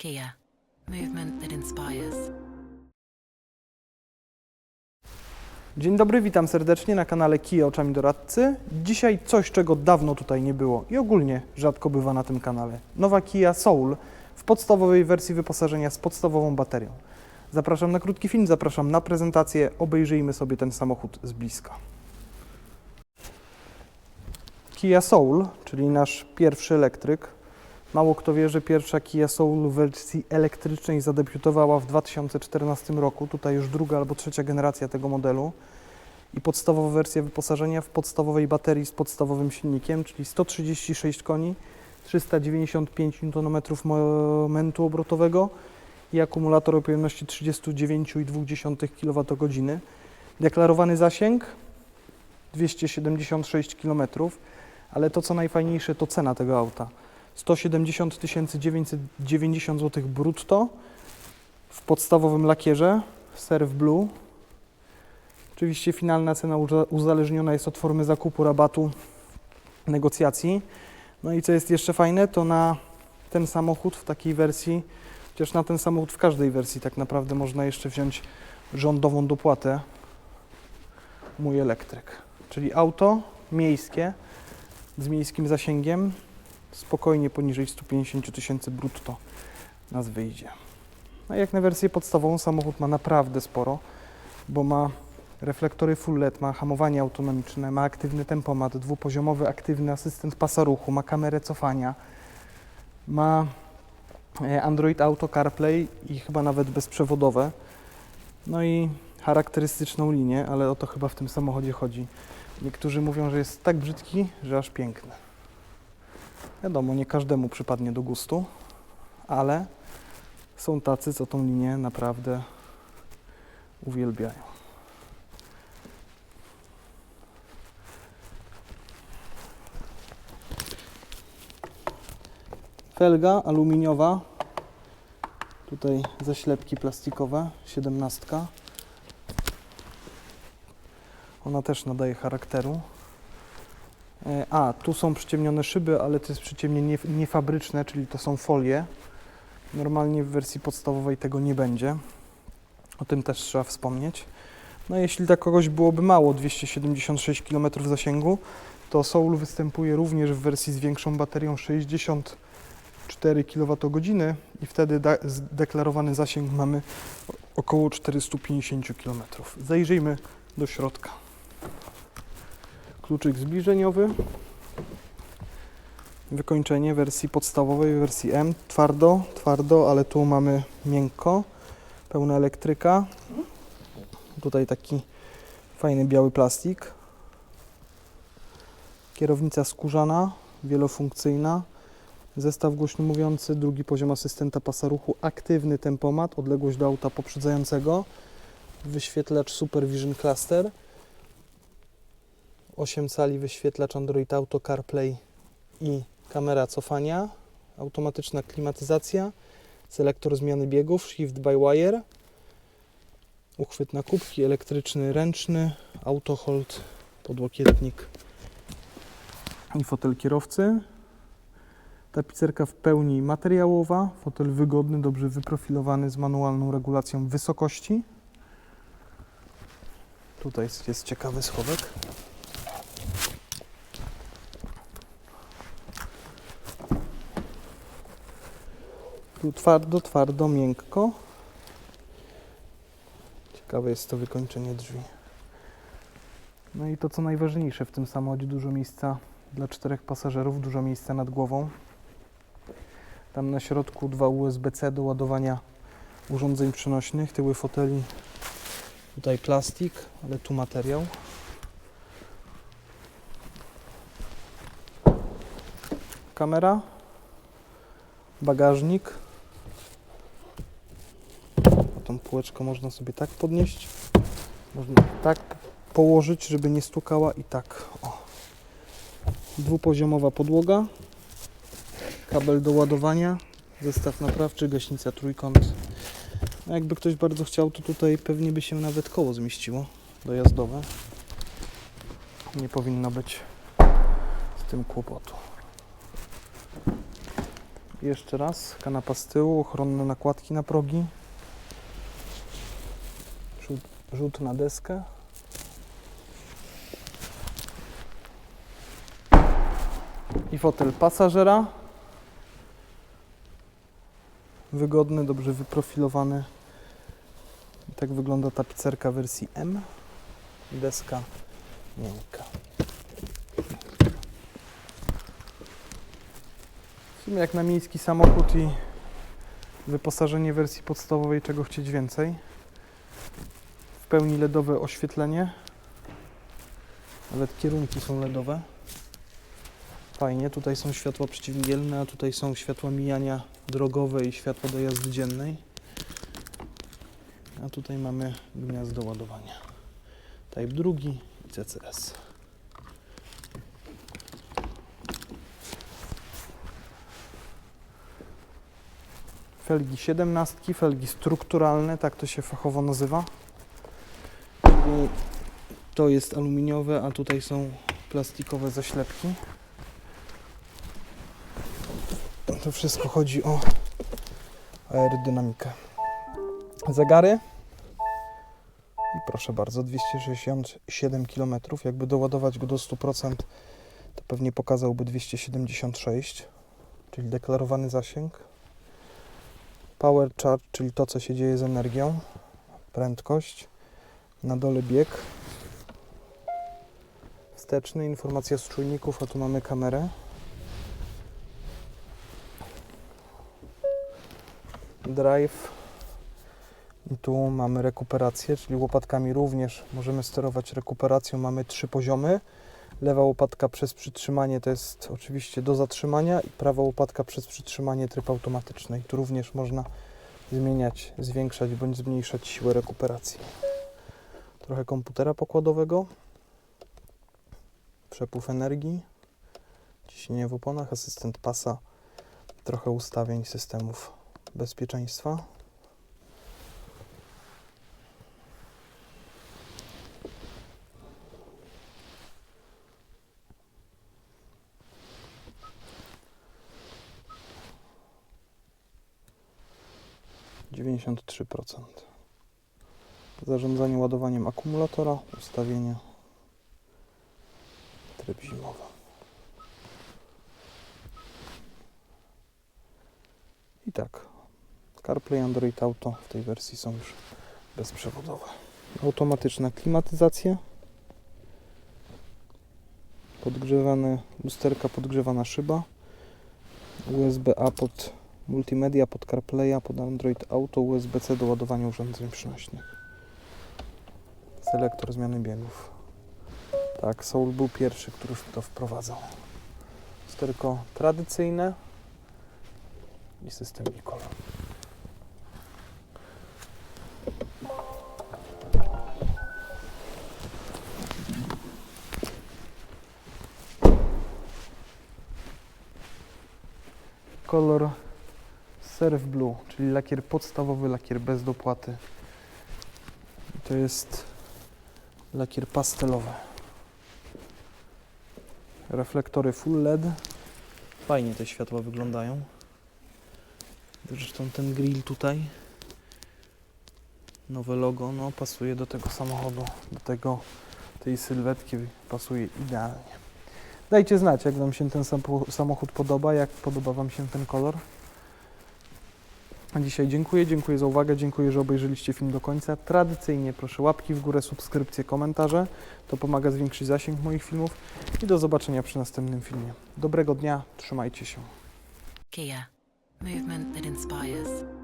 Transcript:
Kia, movement that inspires. Dzień dobry, witam serdecznie na kanale Kia Oczami Doradcy. Dzisiaj coś, czego dawno tutaj nie było i ogólnie rzadko bywa na tym kanale. Nowa Kia Soul w podstawowej wersji wyposażenia z podstawową baterią. Zapraszam na krótki film, zapraszam na prezentację, obejrzyjmy sobie ten samochód z bliska. Kia Soul, czyli nasz pierwszy elektryk. Mało kto wie, że pierwsza Kia Soul w wersji elektrycznej zadebiutowała w 2014 roku. Tutaj już druga albo trzecia generacja tego modelu. I podstawowa wersja wyposażenia w podstawowej baterii z podstawowym silnikiem, czyli 136 koni, 395 Nm momentu obrotowego i akumulator o pojemności 39,2 kWh. Deklarowany zasięg 276 km, ale to co najfajniejsze to cena tego auta. 170 990 zł brutto w podstawowym lakierze Surf Blue. Oczywiście finalna cena uza- uzależniona jest od formy zakupu, rabatu, negocjacji. No i co jest jeszcze fajne, to na ten samochód w takiej wersji, chociaż na ten samochód w każdej wersji tak naprawdę można jeszcze wziąć rządową dopłatę mój elektryk. Czyli auto miejskie z miejskim zasięgiem, spokojnie poniżej 150 000 tysięcy brutto nas wyjdzie. A jak na wersję podstawową samochód ma naprawdę sporo, bo ma reflektory full LED, ma hamowanie autonomiczne, ma aktywny tempomat, dwupoziomowy aktywny asystent pasa ruchu, ma kamerę cofania, ma e, Android Auto CarPlay i chyba nawet bezprzewodowe. No i charakterystyczną linię, ale o to chyba w tym samochodzie chodzi. Niektórzy mówią, że jest tak brzydki, że aż piękny. Wiadomo, nie każdemu przypadnie do gustu, ale są tacy, co tą linię naprawdę uwielbiają. Felga aluminiowa, tutaj zaślepki plastikowe, 17. Ona też nadaje charakteru. E, A, tu są przyciemnione szyby, ale to jest przyciemnienie nie- niefabryczne, czyli to są folie. Normalnie w wersji podstawowej tego nie będzie. O tym też trzeba wspomnieć. No jeśli dla kogoś byłoby mało 276 km zasięgu, to Soul występuje również w wersji z większą baterią 64 kWh i wtedy zdeklarowany zasięg mamy około 450 km. Zajrzyjmy do środka kluczyk zbliżeniowy, wykończenie wersji podstawowej, wersji M, twardo, twardo, ale tu mamy miękko, pełna elektryka, tutaj taki fajny biały plastik, kierownica skórzana, wielofunkcyjna, zestaw głośno mówiący, drugi poziom asystenta pasa ruchu, aktywny tempomat, odległość do auta poprzedzającego, wyświetlacz Super Vision Cluster, 8 cali wyświetlacz Android Auto CarPlay i kamera cofania, automatyczna klimatyzacja, selektor zmiany biegów, shift by wire, uchwyt na kubki, elektryczny, ręczny, auto hold, podłokietnik i fotel kierowcy. Tapicerka w pełni materiałowa, fotel wygodny, dobrze wyprofilowany z manualną regulacją wysokości. Tutaj jest ciekawy schowek. Tu twardo, twardo, miękko. Ciekawe jest to wykończenie drzwi. No i to co najważniejsze w tym samochodzie, dużo miejsca dla czterech pasażerów, dużo miejsca nad głową. Tam na środku dwa USB-C do ładowania urządzeń przenośnych, tyły foteli, tutaj plastik, ale tu materiał. Kamera, bagażnik. A tą półeczkę można sobie tak podnieść. Można tak położyć, żeby nie stukała i tak. O. Dwupoziomowa podłoga. Kabel do ładowania. Zestaw naprawczy, gaśnica trójkąt. Jakby ktoś bardzo chciał, to tutaj pewnie by się nawet koło zmieściło dojazdowe. Nie powinno być z tym kłopotu. Jeszcze raz, kanapa z tyłu, ochronne nakładki na progi. Rzut, na deskę. I fotel pasażera. Wygodny, dobrze wyprofilowany. Tak wygląda tapicerka wersji M. Deska miękka. W sumie jak na miejski samochód i wyposażenie wersji podstawowej, czego chcieć więcej. Pełni LEDowe oświetlenie. Nawet kierunki są LEDowe. Fajnie, tutaj są światła przeciwmgielne, a tutaj są światła mijania drogowe i światła do jazdy dziennej. A tutaj mamy gniazdo ładowania. Type drugi i CCS. Felgi 17, felgi strukturalne, tak to się fachowo nazywa. To jest aluminiowe, a tutaj są plastikowe zaślepki. To wszystko chodzi o aerodynamikę. Zegary. I proszę bardzo, 267 km. Jakby doładować go do 100%, to pewnie pokazałby 276, czyli deklarowany zasięg. Power charge, czyli to, co się dzieje z energią. Prędkość. Na dole bieg. Wsteczny, informacja z czujników, a tu mamy kamerę. Drive. I tu mamy rekuperację, czyli łopatkami również możemy sterować rekuperacją. Mamy trzy poziomy. Lewa łopatka przez przytrzymanie to jest oczywiście do zatrzymania i prawa łopatka przez przytrzymanie tryb automatyczny. I tu również można zmieniać, zwiększać bądź zmniejszać siłę rekuperacji. Trochę komputera pokładowego, przepływ energii, ciśnienie w oponach, asystent pasa, trochę ustawień systemów bezpieczeństwa. Dziewięćdziesiąt trzy procent. Zarządzanie ładowaniem akumulatora, ustawienia, tryb zimowy. I tak, CarPlay, Android Auto w tej wersji są już bezprzewodowe. Automatyczna klimatyzacja. Podgrzewane lusterka, podgrzewana szyba. USB-A pod multimedia, pod CarPlaya, pod Android Auto, USB-C do ładowania urządzeń przynośnych. Selektor zmiany biegów. Tak, Soul był pierwszy, który to wprowadzał. Lusterko tradycyjne, i system Nikola. Kolor Surf Blue, czyli lakier podstawowy, lakier bez dopłaty. To jest lakier pastelowy. Reflektory full LED. Fajnie te światła wyglądają. Zresztą ten grill tutaj, nowe logo, no pasuje do tego samochodu, do tego, tej sylwetki pasuje idealnie. Dajcie znać, jak Wam się ten samochód podoba, jak podoba Wam się ten kolor. A dzisiaj dziękuję, dziękuję za uwagę, dziękuję, że obejrzeliście film do końca. Tradycyjnie proszę łapki w górę, subskrypcje, komentarze. To pomaga zwiększyć zasięg moich filmów i do zobaczenia przy następnym filmie. Dobrego dnia, trzymajcie się. Kia. Movement that inspires.